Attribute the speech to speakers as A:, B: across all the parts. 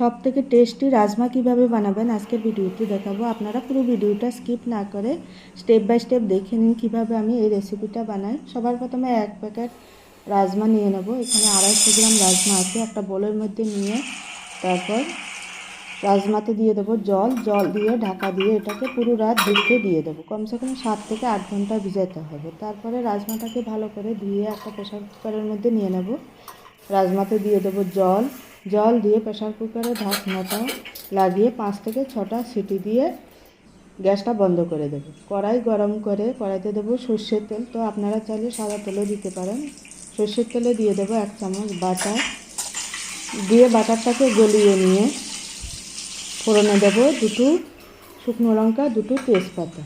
A: সব থেকে টেস্টি রাজমা কীভাবে বানাবেন আজকের ভিডিওতে দেখাবো। আপনারা পুরো ভিডিওটা স্কিপ না করে স্টেপ বাই স্টেপ দেখে নিন কীভাবে আমি এই রেসিপিটা বানাই। সবার প্রথমে এক প্যাকেট রাজমা নিয়ে নেব। এখানে আড়াইশো গ্রাম রাজমা আছে, একটা বোলের মধ্যে নিয়ে তারপর রাজমাতে দিয়ে দেবো জল। জল দিয়ে ঢাকা দিয়ে এটাকে পুরো রাত ভিজতে দিয়ে দেবো। কমসে কম সাত থেকে আট ঘণ্টা ভিজাতে হবে। তারপরে রাজমাটাকে ভালো করে ধুয়ে একটা প্রেশার কুকারের মধ্যে নিয়ে নেব। রাজমাতে দিয়ে দেবো জল। জল দিয়ে প্রেশার কুকারে ঢাকনাটা লাগিয়ে পাঁচ থেকে ছটা সিটি দিয়ে গ্যাসটা বন্ধ করে দেবো। কড়াই গরম করে কড়াইতে দেবো সর্ষের তেল। তো আপনারা চাইলে সাদা তেলও দিতে পারেন। সর্ষের তেলে দিয়ে দেবো এক চামচ বাটার। দিয়ে বাটারটাকে গলিয়ে নিয়ে ফোড়নে দেবো দুটো শুকনো লঙ্কা, দুটো তেজপাতা।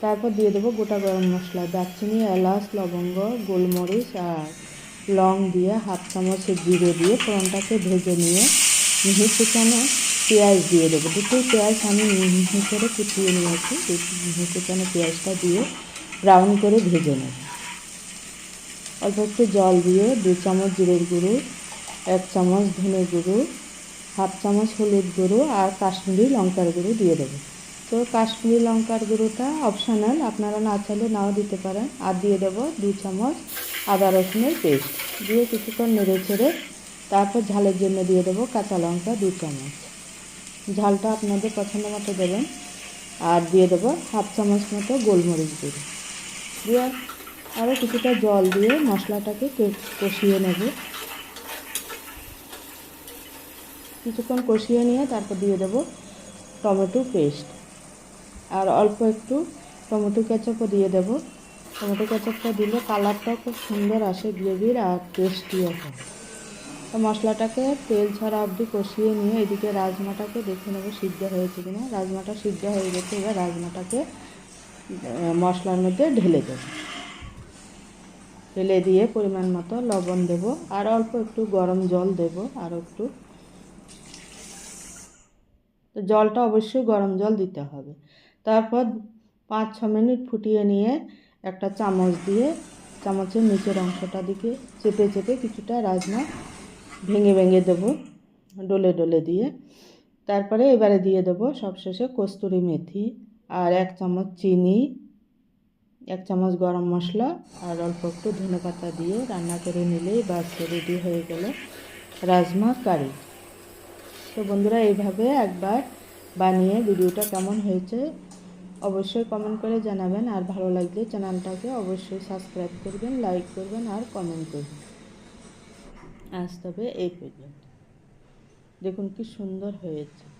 A: তারপর দিয়ে দেবো গোটা গরম মশলা, দারচিনি, এলাচ, লবঙ্গ, গোলমরিচ আর লং দিয়ে হাফ চামচ জিরে দিয়ে ফোড়নটাকে ভেজে নিয়ে মিহি কুচানো পেঁয়াজ দিয়ে দেবো। দুটো পেঁয়াজ আমি মিহি করে কুচিয়ে নিয়েছি। মিহি কুচানো পেঁয়াজটা দিয়ে ব্রাউন করে ভেজে নেব। অল্প একটু জল দিয়ে দু চামচ জিরের গুঁড়ো, এক চামচ ধনে গুঁড়ো, হাফ চামচ হলুদ গুঁড়ো আর কাশ্মীরি লঙ্কার গুঁড়ো দিয়ে দেবো। তো কাশ্মীরি লঙ্কার গুঁড়োটা অপশানাল আপনারা না চাইলে নাও দিতে পারেন। আর দিয়ে দেবো দু চামচ আদা রসুনের পেস্ট। দিয়ে কিছুক্ষণ নেড়ে ছেড়ে তারপর ঝালের জন্য দিয়ে দেবো কাঁচা লঙ্কা দু চামচ। ঝালটা আপনাদের পছন্দ মতো দেবেন। আর দিয়ে দেবো হাফ চামচ মতো গোলমরিচ গুঁড়ো। দিয়ে আরও কিছুটা জল দিয়ে মশলাটাকে কষিয়ে নেব। কিছুক্ষণ কষিয়ে নিয়ে তারপর দিয়ে দেবো টমেটো পেস্ট। আর অল্প একটু টমেটো কেচাপও দিয়ে দেবো। টমেটো কেচাপটা দিলে কালারটাও খুব সুন্দর আসে, গ্রেভির আর টেস্টিও হয় মশলাটাকে তেল ছাড়া অবধি কষিয়ে নিয়ে এদিকে রাজমাটাকে দেখে নেব সিদ্ধ হয়েছে কিনা। রাজমাটা সিদ্ধ হয়ে গেছে, এবার রাজমাটাকে মশলার মধ্যে ঢেলে দেবো। ঢেলে দিয়ে পরিমাণ মতো লবণ দেব, আর অল্প একটু গরম জল দেব, আর একটু। তো জলটা অবশ্যই গরম জল দিতে হবে। তারপর পাঁচ ছ মিনিট ফুটিয়ে নিয়ে একটা চামচ দিয়ে চামচের নিচের অংশটা দিকে চেপে চেপে কিছুটা রাজমা ভেঙে ভেঙে দেবো, ডলে ডলে দিয়ে। তারপরে এবারে দিয়ে দেবো সবশেষে কস্তুরি মেথি আর এক চামচ চিনি, এক চামচ গরম মশলা আর অল্প একটু ধনে পাতা দিয়ে রান্না করে নিলেই বাস রেডি হয়ে গেল রাজমা কারি। তো বন্ধুরা, এইভাবে একবার বানিয়ে ভিডিওটা কেমন হয়েছে অবশ্যই কমেন্ট করে জানাবেন। আর ভালো লাগলে চ্যানেলটাকে অবশ্যই সাবস্ক্রাইব করবেন লাইক করবেন আর কমেন্ট করবেন। আজ তবে এই পর্যন্ত। দেখুন কি সুন্দর হয়েছে।